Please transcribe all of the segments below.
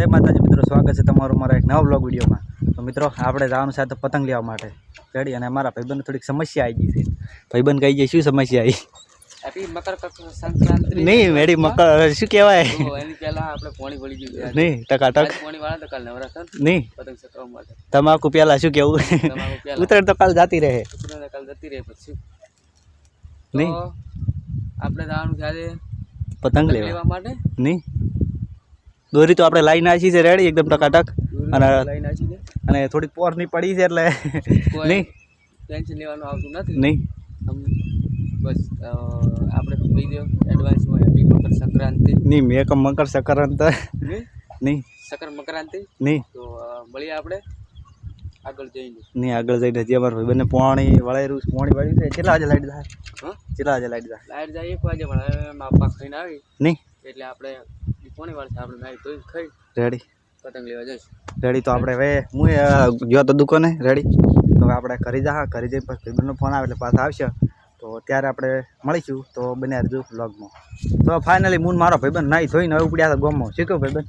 જય માતાજી મિત્રો સ્વાગત છે તમારું મારા એક નવા બ્લોગ વિડીયોમાં. તો મિત્રો આપણે જવાનું છે તો પતંગ લેવા માટે. રેડી અને અમારા ભાઈબંધ થોડીક સમસ્યા આવી ગઈ છે. ભાઈબંધ કહી જાય શું સમસ્યા આવી? નહીં મેડી મકર શું કહેવાય? નહીં ટકાટક. નહીં. તમાકુ પેલા શું કેવું? તમારું તો કાલ જતી રહે. નહીં. આપણે જવાનું છે પતંગ લેવા માટે? નહીં. દોરી તો આપણે લાઈન નાખી છે રેડી એકદમ ટકાટક. અને અને થોડીક પોરની પડી છે એટલે નહીં. ટેન્શન લેવાનું આવતું નથી. નહીં. બસ આપણે કહી દો એડવાન્સમાં હેપી મકર સંક્રાંતિ. નહીં મેં કમ મકર સંક્રાંત. નહીં? સકર મકરાંતિ? નહીં. તો મળીએ આપણે. આગળ જઈને. નહીં આગળ જઈને હજી અમારા ભાઈબંધને પોણી વળાયેલું પોણી વળ્યું છે. કેટલા વાગે લાઈટ થાય હા? કેટલા વાગે લાઈટ થાય લાઈટ જાય એક વાગે પણ હવે માપા ખાઈને આવી. નહીં. એટલે આપણે કોની વાર છે? આપણે નાઈ ધોઈ ખાઈ. રેડી. પતંગ લેવા જઈશ. રેડી તો આપણે હવે હું ગયો તો દુકાને રેડી. તો હવે આપણે ઘરે જા ઘરે જઈને પછી ભાઈબંધનો ફોન આવે એટલે પાછા આવશે. તો ત્યારે આપણે મળીશું. તો બને રહેજો વ્લોગમાં તો ફાઇનલી મૂન મારો ભાઈબંધ નાઈ ધોઈને હવે ઉપડ્યા હતા ગોમમાં. શીખ્યો ભાઈબંધ?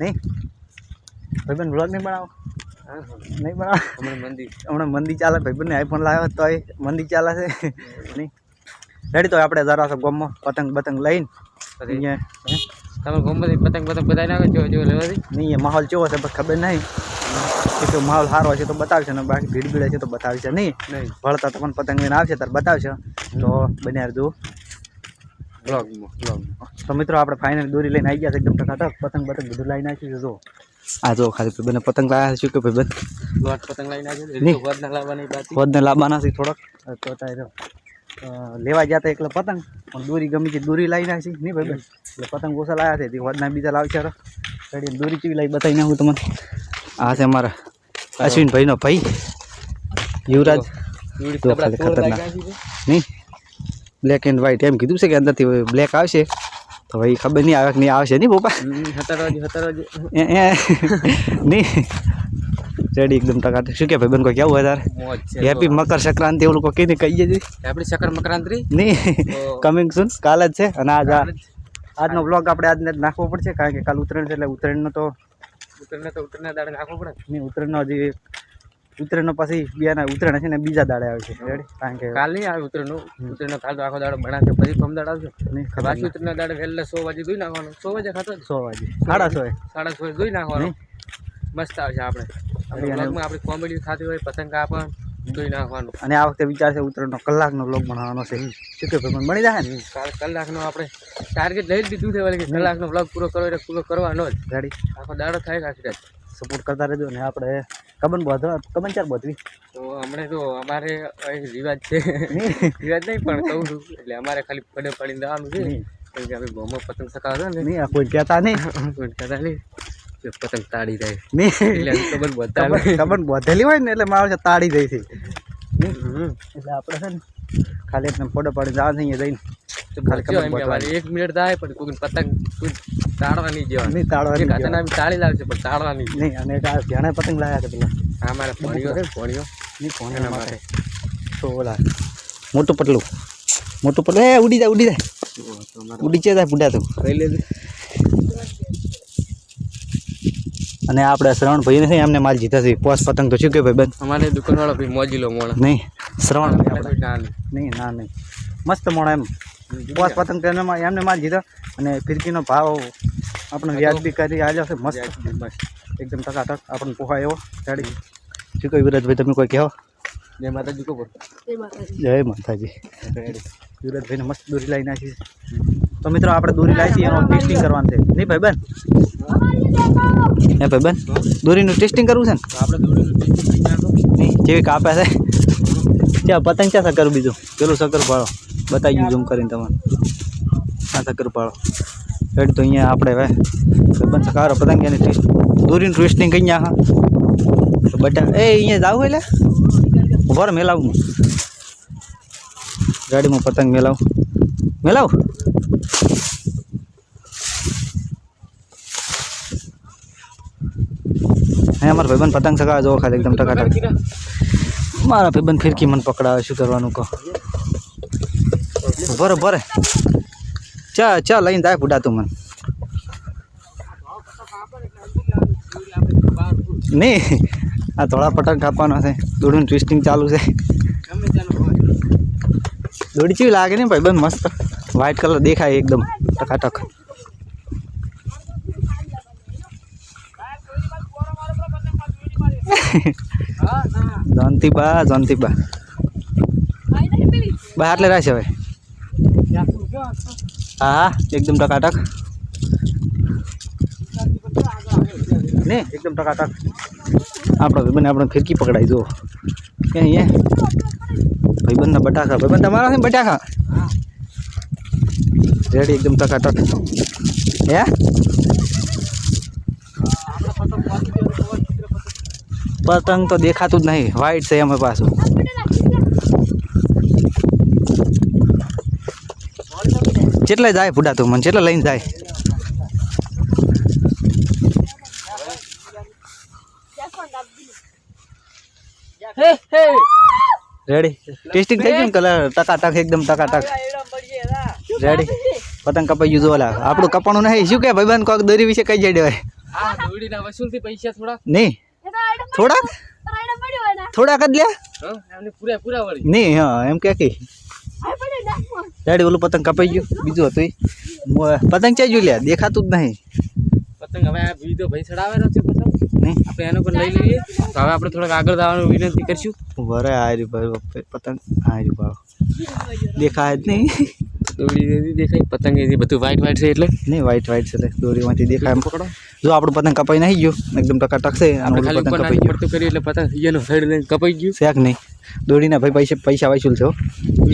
નહીં. ભાઈબંધ વ્લોગ નહીં બનાવો? નહીં બનાવો? હમણાં મંદિર હમણાં મંદી ચાલે. ભાઈબંધને આઈફોન લાવ્યો તો મંદી ચાલે છે. નહીં. રેડી તો આપણે જરા ગોમમાં પતંગ બતંગ લઈને અહીંયા તમે ગમતી પતંગ પતંગ બધાય નાખે જો જો લેવાથી? નહીં માહોલ કેવો છે બસ ખબર નહીં. કે માહોલ સારો છે તો બતાવશે ને બાકી ભીડ ભીડ છે તો બતાવશે નહીં. નહીં. ભળતા તો પણ પતંગ લઈને આવશે ત્યારે બતાવશે. તો બને જો બ્લોગમાં બ્લોગમાં. તો મિત્રો આપણે ફાઇનલ દોરી લઈને આવી ગયા છે એકદમ ટકાટક. પતંગ બતંગ બધું લઈને આવી છે જો. આ જો ખાલી બને પતંગ લાવ્યા છે કે ભાઈબંધ લોટ પતંગ લઈને આવી. તો લાવવાની વધને લાવવાના છે થોડોક. તો લેવા ગયા હતા એકલા પતંગ પણ દોરી ગમી છે દોરી લાવી નાખી નહીં ભાઈ ભાઈ એટલે પતંગ ઓછા લાવ્યા છે તે વધના બીજા લાવશે રેડી દોરી ચીવી લાવી બતાવી નાખું તમને. આ છે અમારા અશ્વિનભાઈનો ભાઈ યુવરાજ. તો ખાલી ખતરનાક. નહીં બ્લેક એન્ડ વ્હાઈટ એમ કીધું છે કે અંદરથી બ્લેક આવશે. તો ભાઈ ખબર નહીં આવે કે નહીં આવશે નહીં એ. નહીં. રેડી એકદમ ટકા શું કે ભાઈ બેન કોઈ કેવું તારે? હેપી મકર સંક્રાંતિ એવું લોકો કહીને કહીએ છીએ આપણી સકર સંક્રાંતિ નહીં કમિંગ સુન કાલ જ છે. અને આજ આજનો બ્લોગ આપણે આજને જ નાખવો પડશે કારણ કે કાલ ઉત્તરાયણ છે એટલે ઉત્તરાયણનો તો ઉત્તરાયણ તો ઉત્તરાયણ દાડે નાખવો પડે. નહીં ઉત્તરાયણનો હજી ઉત્તરાયણનો પછી બીજાના ઉત્તરાયણ છે ને બીજા દાડે આવે છે. રેડી કારણ કે કાલ નહીં આવે ઉતરનું ઉત્તરાયણનો કાલ તો આખો દાડો બનાવશે પછી કમ દાડ આવશે. ખબર ઉતરના દાડે વહેલા સો વાગે ધોઈ નાખવાનું. સો વાગે ખાતો સો વાગે. સાડા સો સાડા સો ધોઈ નાખવાનું. મસ્ત આવશે આપણે. બ્લોગમાં આપણી કોમેડી ખાતી હોય પતંગ કાપણ ધોઈ નાખવાનું. અને આ વખતે વિચાર છે ઉત્તરાયણનો કલાકનો બ્લોગ બનાવવાનો છે. શું કે ભાઈ મળી જાય ને? કાલ કલાકનો આપણે ટાર્ગેટ લઈ જ દીધું છે વળી કે કલાકનો બ્લોગ પૂરો કરો એટલે પૂરો કરવાનો જ. ગાડી. આખો દાડો થાય આખી રાત. સપોર્ટ કરતા રહેજો ને આપણે કબન બોધો કબન ચાર બોધવી. તો હમણાં તો અમારે અહીં રિવાજ છે. રિવાજ નહીં પણ કહું છું. એટલે અમારે ખાલી પડે પડીને જવાનું છે. કેમ કે આપણે ગામમાં પતંગ ચકાવતા ને. નહીં કોઈ કહેતા નહીં. કોઈ કહેતા નહીં. પતંગ તાળી જાય. કબન બોધેલી હોય ને એટલે મારે તાડી જાય છે. એટલે આપણે છે ને ખાલી એકદમ ફોટો પાડી જવા છે જઈને. એક મિનિટ થાય પણ કોઈ પતંગ તાળવા નહીં જવાનું નહીં નામ તાળી લાવશે પણ તાળવા નહીં નહીં અને ઘણા પતંગ લાવ્યા હતા પેલા. આ મારે ભણીઓ છે ભણીઓ નહીં તો ઓલા મોટું પટલું મોટું પટલું એ ઉડી જાય ઉડી જાય. ઉડી જાય બુડા તું. કઈ લેજે? અને આપણે શ્રવણ ભાઈ નથી એમને માલ જીતા છે. પોસ પતંગ તો શું કે ભાઈ બંધ. અમારે દુકાનવાળો ભાઈ મોજીલો મોણ. નહીં શ્રવણ નહીં. ના નહીં. મસ્ત મોણ એમ. પોસ પતંગ તો એમને માલ જીધો અને ફિરકીનો ભાવ આપણે વ્યાજબી કરી આવ્યો છે મસ્ત. મસ્ત. એકદમ ટકાટક. આપણને પોહાય એવો ચાડી શું કહ્યું વિરાજભાઈ તમે કોઈ કહો? જય માતાજી કહો બોલ. જય માતાજી. વિરાજભાઈને મસ્ત દોરી લાવી નાખી છે. તો મિત્રો આપણે દોરી લાવી એનું એનો ટેસ્ટિંગ કરવાનું છે. નહીં ભાઈ બેન? હે ભાઈ બેન? દોરીનું ટેસ્ટિંગ કરવું છે ને? આપણે જેવી કાપે છે. ત્યાં પતંગ ક્યાં સકર બીજું? પેલું સકર પાડો. બતાવી ગયું ઝૂમ કરીને તમારે આ સકર પાડો. રેડી તો અહીંયા આપણે હવે ભાઈબંધ સકારો પતંગ એની ટેસ્ટ દોરીનું ટેસ્ટિંગ કઈ હા તો બટા એ અહીંયા જાવું એટલે? ઊભા રહો, મેલાવું. ગાડીમાં પતંગ મેલાવું. મેલાવ? હે, અમારા ભાઈબંધ પતંગ સગા જો ખાલી એકદમ ટકાટક મારા ભાઈબંધ ફિરકી મને પકડાવે શું કરવાનું કહો. ભરે ભરે ચા ચા લઈને જાય બુડા તું મને. નહીં, આ થોડા પતંગ કાપવાનો છે, દોડીનું ટ્વિસ્ટિંગ ચાલુ છે. દોડી ચેવી લાગે ને ભાઈ બંધ મસ્ત? વ્હાઈટ કલર દેખાય એકદમ ટકાટક જંતીબા જંતી બા આટલે રહેશે હવે? હા હા એકદમ ટકાટક. ને એકદમ ટકાટક. આપણો ભાઈબંધ આપણે ફિરકી પકડાઈ જુઓ. કે અહીંયા? ભાઈબંધના બટાકા ભાઈબંધ તમારા છે બટાકા? રેડી એકદમ ટકાટક. હે? પતંગ તો દેખાતું જ નહીં. વ્હાઈટ છે અમે પાછું. કેટલા જાય ફૂડા તું મને? કેટલા લઈને જાય? રેડી ટેસ્ટિંગ થઈ ગયું કલર ટકાટક એકદમ ટકાટક. રેડી પતંગ કપાઈ ગયું જો ઓલા આપણું કપાણું નહીં. શું કે ભાઈબંધ કોક દોરી વિશે કઈ જાય દેવાય. નહીં. થોડાક થોડાક જ લ્યા? હા પૂરા પૂરા નહીં હા એમ કે કે. રેડી ઓલું પતંગ કપાઈ ગયું. બીજું હતું પતંગ ચાઈ ગયું લ્યા? દેખાતું જ નહીં. પતંગ હવે આ બીજો ભાઈ ચડાવેલો છે પતંગ નહીં આપણે એનો પણ લઈ લઈએ તો હવે આપણે થોડાક આગળ જવાનું વિનંતી કરશું. વરે આ રહ્યું ભાઈ પતંગ. આ રહ્યું ભાવ દેખાય જ નહીં. દોડી નથી દેખાય પતંગ એ બધું વ્હાઈટ વ્હાઈટ છે એટલે? નહીં વ્હાઈટ વ્હાઈટ છે એટલે દોરીમાંથી દેખાય એમ. પકડો. જો આપણું પતંગ કપાઈ નહીં ગયું એકદમ ટકાટક છે અને આપણે ઓલું ખાલી પતંગ ઉપર કપાઈ ગયું. પડતું કર્યું એટલે પતંગ એનો સાઈડ લઈને કપાઈ ગયું. શેક નહીં. દોડીના ભાઈ પૈસા પૈસા વસૂલ છે હો.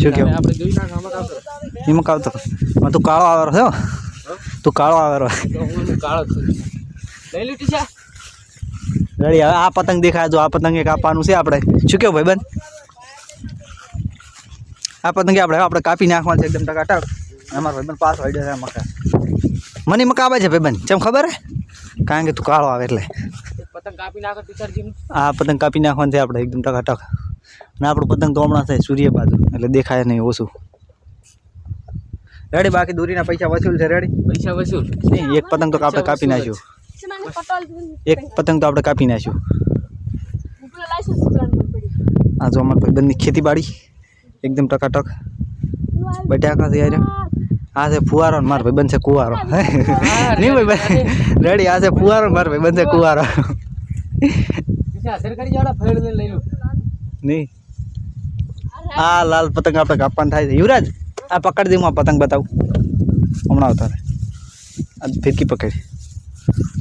શું હવે કેવું આપણે જોઈ નાખ આમાં આવતો એમાં કાવતો માં તું કાળો આવેરો છે હો. તું કાળો આવેરો. તો હું કાળો છું. લઈ લીધી છે રેડી હવે આ પતંગ દેખાય જો આ પતંગ એક આપવાનું છે આપણે. શું કેવું ભાઈબંધ આ પતંગ આપણે આપણે કાપી નાખવાનું છે એકદમ ટકાટક. અમારો ભાઈબંધ પાસ હોય છે મકા મને મકા આવે છે ભાઈબંધ ચમ ખબર? હે કારણ કે તું કાળો આવે એટલે. પતંગ કાપી નાખો હા આ પતંગ કાપી નાખવાનું છે આપણે એકદમ ટકાટક. અને આપણું પતંગ તો હમણાં થાય સૂર્ય બાજુ એટલે દેખાય નહીં ઓછું. રેડી બાકી દોરીના પૈસા વસૂલ છે રેડી પૈસા વસૂલ. નહીં એક પતંગ તો આપણે કાપી નાખ્યું. એક પતંગ તો આપણે કાપી નાખ્યું. આ જો અમારા ભાઈબંધની ખેતીવાડી. એકદમ ટકાટક. બટાકા છે યાર? આ છે ફુવારો ને મારો ભાઈ બનશે કુવારો. નહીં ભાઈ રેડી. આ છે ફુવારો મારો બનશે છે કુવારો. નહીં. આ લાલ પતંગ આપણે કાપવાનું થાય છે. યુવરાજ આ પકડી દે હું આ પતંગ બતાવું. હમણાં આવતા આ ફિરકી પકડી.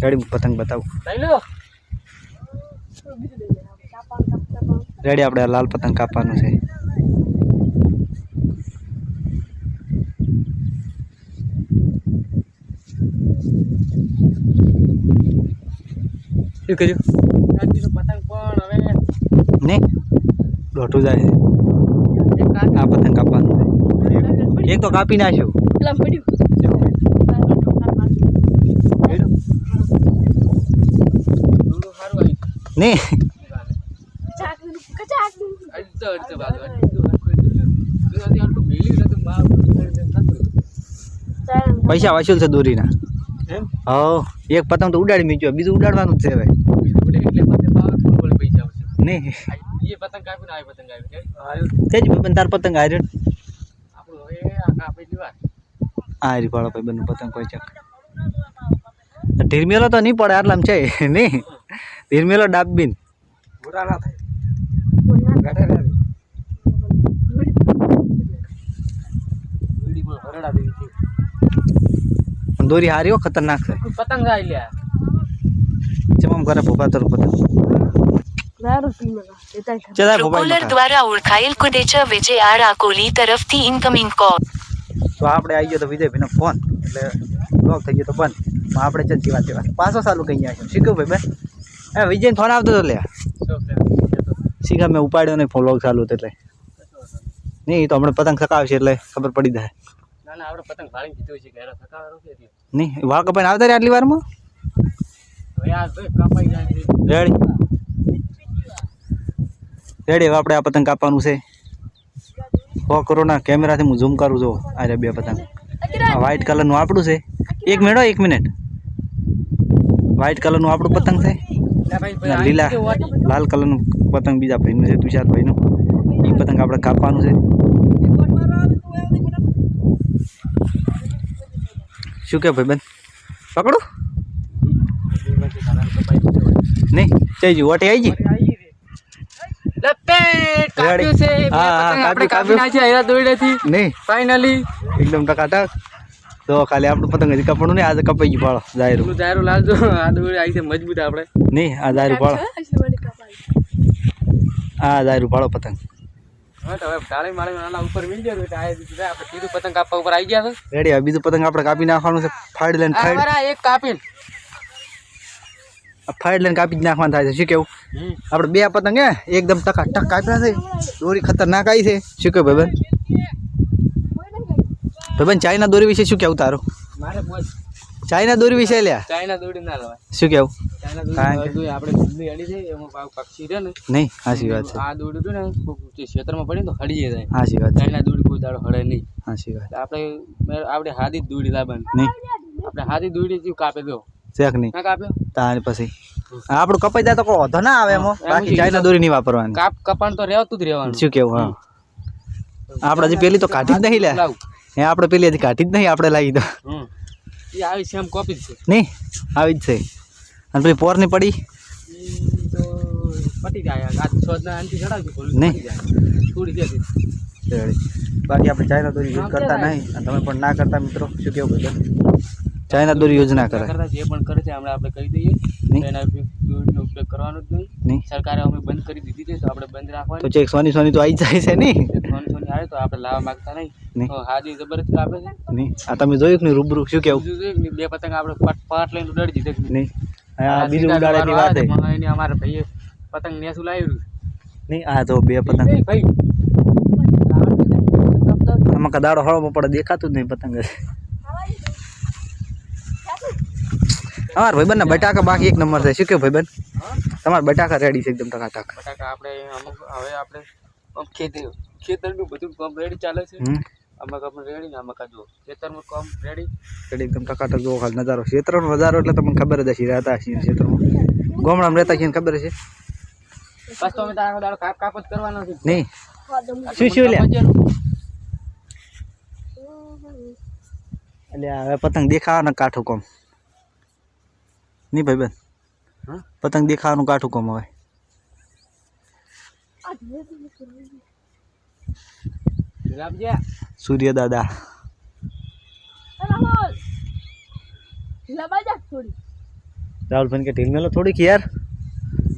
રેડી હું પતંગ બતાવું. રેડી આપણે લાલ પતંગ કાપવાનું છે. શું કર્યું પતંગ પણ હવે નહીં દોઢું જાય કાચ આ પતંગ કાપવાનું એક તો કાપી નાખ્યું. બાપ પૈસા વસૂલ છે દોરીના. એમ? હો એક પતંગ તો ઉડાડી મૂક્યો બીજું ઉડાડવાનું જ છે હવે. એટલે પછી પાવરફુલ બોલે પૈસા નહીં. એ પતંગ કાપીને આવી પતંગ આવી તે જ ભાઈ તાર પતંગ હવે આ કાપી રી પાડો ભાઈ બંને પતંગ કોઈ ચક. ધીરમેલો તો નહીં પડે આટલામાં છે નહીં. ધીરમેલો ડાબીન દોરી હારીઓ ખતરનાક છે. પતંગ આવી લ્યા ચમમ કરે ભોપા તર પતંગ ટ્રુકોલર દ્વારા ઓળખાયેલ કુડેચર વિજય આર આકોલી તરફથી ઇન્કમિંગ કોલ તો આપણે આવી ગયો તો વિજયભાઈનો ફોન એટલે બ્લોક થઈ ગયો તો બંધ. પણ આપણે ચલ જીવા વાત પાછો ચાલુ કહી આવ્યો શીખ્યું ભાઈ બેન. એ વિજયને ફોન આવતો હતો લે. શીખા મેં ઉપાડ્યો નહીં ફોન લોક ચાલુ હતો એટલે. નહીં તો હમણાં પતંગ સકાવશે એટલે ખબર પડી જાય. ના ના આપણે પતંગ ભાળી દીધું છે ઘરે થકાવાનો છે એટલે નહીં વાળ કપાઈને આવતા રહ્યા આટલી વારમાં? આ ભાઈ કાપાઈ જાય રેડી. રેડી હવે આપણે આ પતંગ કાપવાનું છે. સો કરોના કેમેરાથી હું ઝૂમ કરું છું આ બે પતંગ. આ વ્હાઈટ કલરનું આપણું છે. એક મિનિટ હો, એક મિનિટ વ્હાઈટ કલરનું આપણું પતંગ છે. લીલા? લાલ કલરનું પતંગ બીજા ભાઈનું છે તુષારભાઈનું એ પતંગ આપણે કાપવાનું છે. શું કે ભાઈ બેન? પકડો. નહીં જઈ જુ વટી આવી ગઈ લપેટ કાપ્યું છે. આપણે કાપી નાખ્યા હીરા નહીં. ફાઇનલી એકદમ ટકાટક. તો ખાલી આપણું પતંગ હજી કપડું નહીં આજે કપાઈ ગયું પાડો જાહેરું. જાહેરું લાવજો આ દોરડે આવી છે મજબૂત આપણે. નહીં આ જાયરું પાડો. આ જાયરું પાડો પતંગ. હા તો હવે ટાળી માળી નાના ઉપર મિલ આપણે બીજું પતંગ કાપવા ઉપર આવી ગયા છે. રેડી હવે બીજું પતંગ આપણે કાપી નાખવાનું છે. ફાઈડ લઈને એક કાપીને. ફાઈડ લઈને કાપી જ નાખવાનું થાય છે. શું કેવું? આપણે બે પતંગ હે એકદમ ટકા ટક કાપ્યા છે. દોરી ખતરનાક આવી છે. શું કહ્યું ભાઈબંધ? ભાઈબંધ ચાઇના દોરી વિશે શું કેવું તારું? મારે ચાઇના દોરી વિશે લ્યા. ચાઇના દોરી ના લેવાય. શું કેવું? ચાઇના દોરી આપણે ગુંદલી અડી છે એમાં પાછું પક્ષી રહે ને નહીં હાસી વાત છે. આ દોરી ને ક્ષેત્રમાં પડી તો હડી જાય. હાચી વાત ચાઇના દોરી કોઈ દાડો હળે નહીં. હાસી વાત. આપણે આપણે હાથી દોડી લાવવાની. નહીં. આપણે હાથી દોરી કાપે દો શેખ નહીં. કાપ્યો? તાર પછી. આપણું કપાઈ જાય તો કોઈ વધો ના આવે એમાં બાકી ચાઇના દોરી નહીં વાપરવાની. કાપ કપાણ તો રહેતું જ રહેવાનું. શું કેવું હા. આપણે હજી પેલી તો કાઢી જ નહીં લે એ આપણે પેલી હજી કાઢી જ નહીં આપણે લાવી તો. હમ. એ આવી સેમ કોપી છે. નહીં આવી જ છે. અને પેલી પોરની પડી? તો પટી જાય આ સોદના આંટી ચડાવજો નહીં. છોડી જાય. થોડી જતી રેડી. બાકી આપણે ચાઇના દોરી યુઝ કરતા નહીં. અને તમે પણ ના કરતા મિત્રો શું કેવું ભાઈ ચાઇના દોરી યુઝ ના કરે જે પણ કરે છે હમણાં આપણે કહી દઈએ. નહીં. એના ઉપયોગ ઉપયોગ કરવાનો જ નહીં. નહીં. સરકારે અમે બંધ કરી દીધી છે તો આપણે બંધ તો રાખવાની ચેક સોની સોની તો આવી જાય છે નહીં સોની તો આપણે લાવવા માંગતા નહીં. હાજી જબરજસ્ત કાપે છે. નહીં. આ તમે જોયું કે નહીં રૂબરૂ શું કેવું? બે પતંગ આપણે પાટ પાટ લઈને ઉડાડી દીધે નહીં. આ બીજું ઉડાડવાની વાત એને અમારા ભાઈએ પતંગ નેસું લાવ્યું નહીં આ તો બે પતંગ. ભાઈ. આમાં કદાડો હળવો પડે દેખાતું જ નહીં પતંગ. અમારા ભાઈબંધ ને બટાકા બાકી એક નંબર છે. શું કેવું ભાઈબંધ? તમારા બટાકા રેડી છે એકદમ ટકાટક. બટાકા આપણે અમુક હવે આપણે ખેતી ખેતરનું બધું કામ રેડી ચાલે છે. આમાં કામ રેડી ને આમાં કાજુ ખેતરમાં કામ રેડી રેડી એકદમ ટકાટક જોવો ખાલી નજારો. ક્ષેત્રનો નજારો એટલે તમને ખબર જ હશે રહેતા હશે ક્ષેત્રમાં ગામડામાં રહેતા છીએ ખબર છે બસ તો અમે તારા દાડો કાપ કાપ જ કરવાનો છે. નહીં. શું શું લે એટલે હવે પતંગ દેખાવાનું કાઠું કોમ. નહીં ભાઈ બેન? હા? પતંગ દેખાવાનું કાઠું કોમ હવે. સૂર્ય દાદા રાહુલભાઈ કે ઢીલ મેલો થોડીક યાર.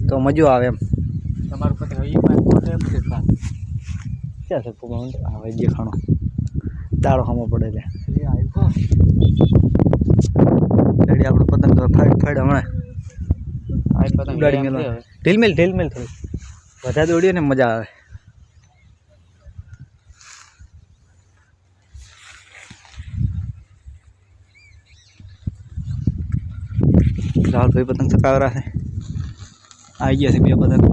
તો મજો આવે એમ. તમારું. ક્યાં છે પકડવાનું? આવે દેખાણો દાડો હમો પડે છે આપણું પતંગ ફાડ ફાડ હમણાં. ઢીલ મેલ ઢીલ મેલ થોડી વધારે દોડીએ ને મજા આવે. રાહુલભાઈ પતંગ ચકાવરા છે આવી ગયા છે બે પતંગ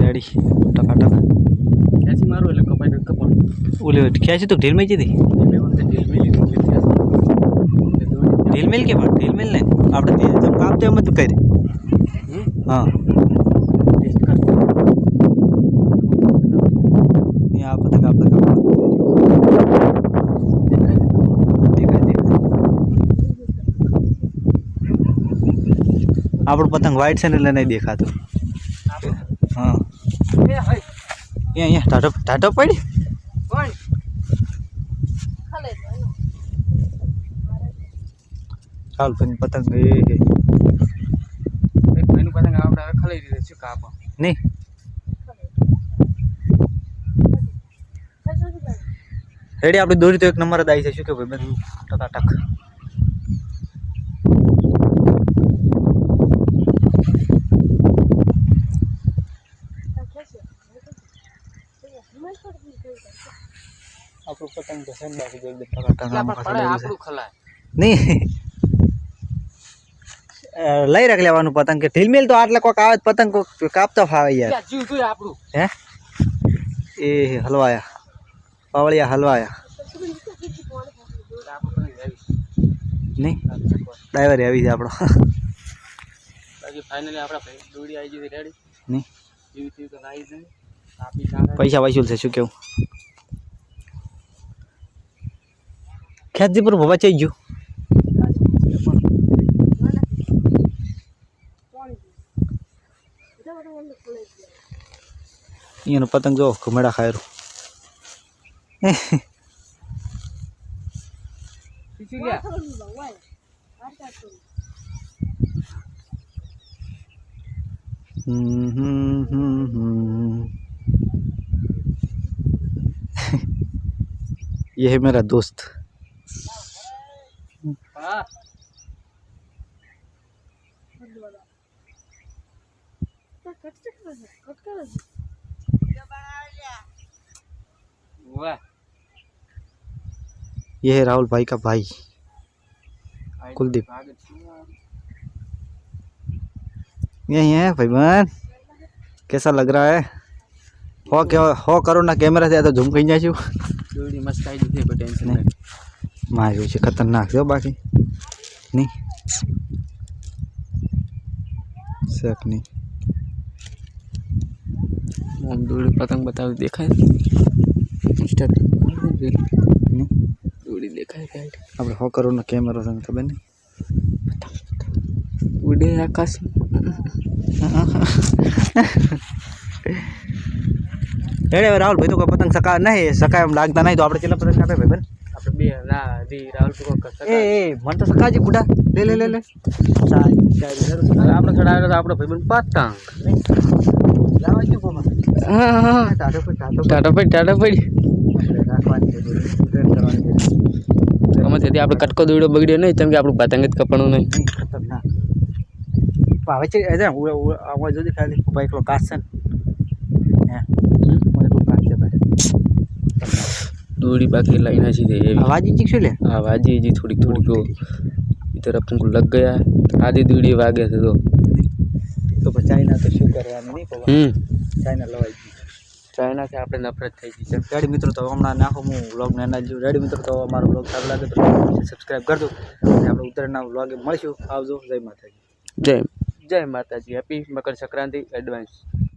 રેડી ટકાટક ખેંચી મારું એટલે કપાઈ કપાણું. ઓલી ખેંચી તો ઢીલ મેં જીધી એટલે એવું છે, ઢીલ મેલી તો કે પણ ઢીલ મેલ ને આપણે તે જેમ કાપતો એમ જ તું કરી? હા આ પતંગ આપણે કાપવાનું દેખાય દેખાય આપણું પતંગ વ્હાઈટ છે ને એટલે નહીં દેખાતું હા અહીંયા ટાટો ટાટો પડી કોણ? ચાલ ભાઈ પતંગ એ એ. પતંગ આપણે હવે ખલાઈ દીધું. કાપો? નહીં રેડી આપણે દોરી તો એક નંબર જ આવી છે શું કે ભાઈ બેન ટકાટક આપણું પતંગ તો છે બાકી ખલાય. નહીં લઈ રાખ લેવાનું પતંગ. કે ઢીલમેલ તો આટલે કોક આવે પતંગ કોક કાપતો ફાવે યાર. જીવ આપણું. હે? એ હલવાયા. પાવળિયા હલવાયા. નહીં? ડ્રાઈવર આવી જાય આપણો. બાકી ફાઇનલી દોડી આવી રેડી નહીં? પૈસા વસૂલ છે શું કેવું? ख्यापुर बाबा चाहिए इन पतंग जो घुमेड़ा खायर यह मेरा दोस्त ये है राहुल भाई का भाई कुलदीप यही है भाई बहन कैसा लग रहा है हो क्या हो करो ना कैमरा से तो झुम कहीं जाए मस्त आई थी कोई टेंशन नहीं માર્યું છે ખતરનાક છે બાકી. નહીં શેક નહીં આમ દોડી પતંગ બતાવી દેખાય. દોડી દેખાય આપણે હો કરો ના કેમેરો તને ખબર નહીં. ઉડે આકાશ. રાહુલ ભાઈ તો પતંગ સકા નહીં સકાય એમ લાગતા નહીં તો આપણે કેટલા પતંગ આપે ભાઈ બે ના દી રાહુલ ટુકો એ એ મને તો સકાજી બુડા લે લે લે લે સારી સારી આપણે ચડાવેલો તો આપણો ભાઈબંધ પતંગ લાવા જ કોમાં હા હા ટાટો પર ટાટો પર ટાટા છે આમાં તેથી આપણે કટકો દોડ્યો બગડ્યો નહીં કેમ કે આપણું પતંગ જ કપણું નહીં ખતરનાક પાવે છે એ ઉડે આવા જોજે ખાલી એકલો કાચ હે મને એટલું કાચ છે ભાઈ દોરી બાકી લાઈન હજી થઈ એવી. વાજી જી છે લે? હા વાજી જી થોડીક થોડીક તો ઇધર અપન કો લગ ગયા. આદી દોડી વાગે છે તો તો ચાઇના તો શું કરવાનું નહીં હમ. ચાઇના લવાઈ ચાઇનાથી આપણે નફરત થઈ ગઈ છે. રેડી મિત્રો તો હમણાં નાખો હું વ્લોગને એના જેવું. રેડી મિત્રો તો અમારો વ્લોગ સારું લાગે તો સબસ્ક્રાઈબ કરજો. અને આપણે ઉત્તરાયણના વ્લોગે મળશું. આવજો. જય માતાજી. જય. જય માતાજી. હેપી મકર સંક્રાંતિ. એડવાન્સ